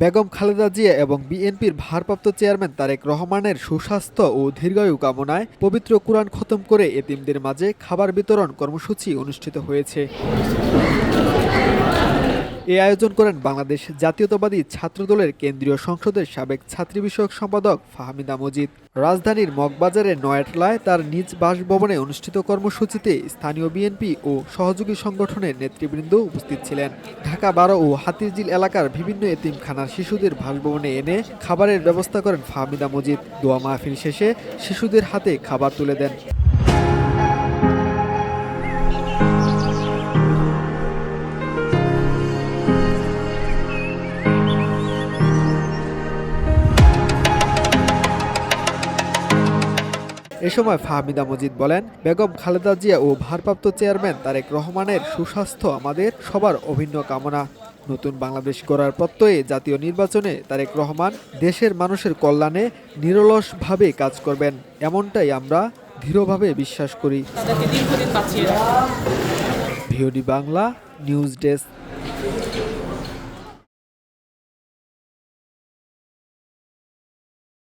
বেগম খালেদা জিয়া এবং বিএনপির ভারপ্রাপ্ত চেয়ারম্যান তারেক রহমানের সুস্বাস্থ্য ও দীর্ঘায়ু কামনায় পবিত্র কোরআন খতম করে এতিমদের মাঝে খাবার বিতরণ কর্মসূচি অনুষ্ঠিত হয়েছে। এ আয়োজন করেন বাংলাদেশ জাতীয়তাবাদী ছাত্রদলের কেন্দ্রীয় সংসদের সাবেক ছাত্রী বিষয়ক সম্পাদক ফাহমিদা মজিদ। রাজধানীর মগবাজারের নয়াটলায় তার নিজ বাসভবনে অনুষ্ঠিত কর্মসূচিতে স্থানীয় বিএনপি ও সহযোগী সংগঠনের নেতৃবৃন্দ উপস্থিত ছিলেন। ঢাকা বারো ও হাতিরঝিল এলাকার বিভিন্ন এতিমখানার শিশুদের বাসভবনে এনে খাবারের ব্যবস্থা করেন ফাহমিদা মজিদ। দোয়া মাহফিল শেষে শিশুদের হাতে খাবার তুলে দেন। এ সময় ফাহমিদা মজিদ বলেন বেগম খালেদা জিয়া ও ভারপ্রাপ্ত চেয়ারম্যান তারেক রহমানের সুস্বাস্থ্য আমাদের সবার অভিন্ন কামনা। নতুন বাংলাদেশ গড়ার প্রত্যয়ে জাতীয় নির্বাচনে তারেক রহমান দেশের মানুষের কল্যাণে নিরলসভাবে কাজ করবেন। এমনটাই আমরা দৃঢ়ভাবে বিশ্বাস করি। VOD Bangla news desk.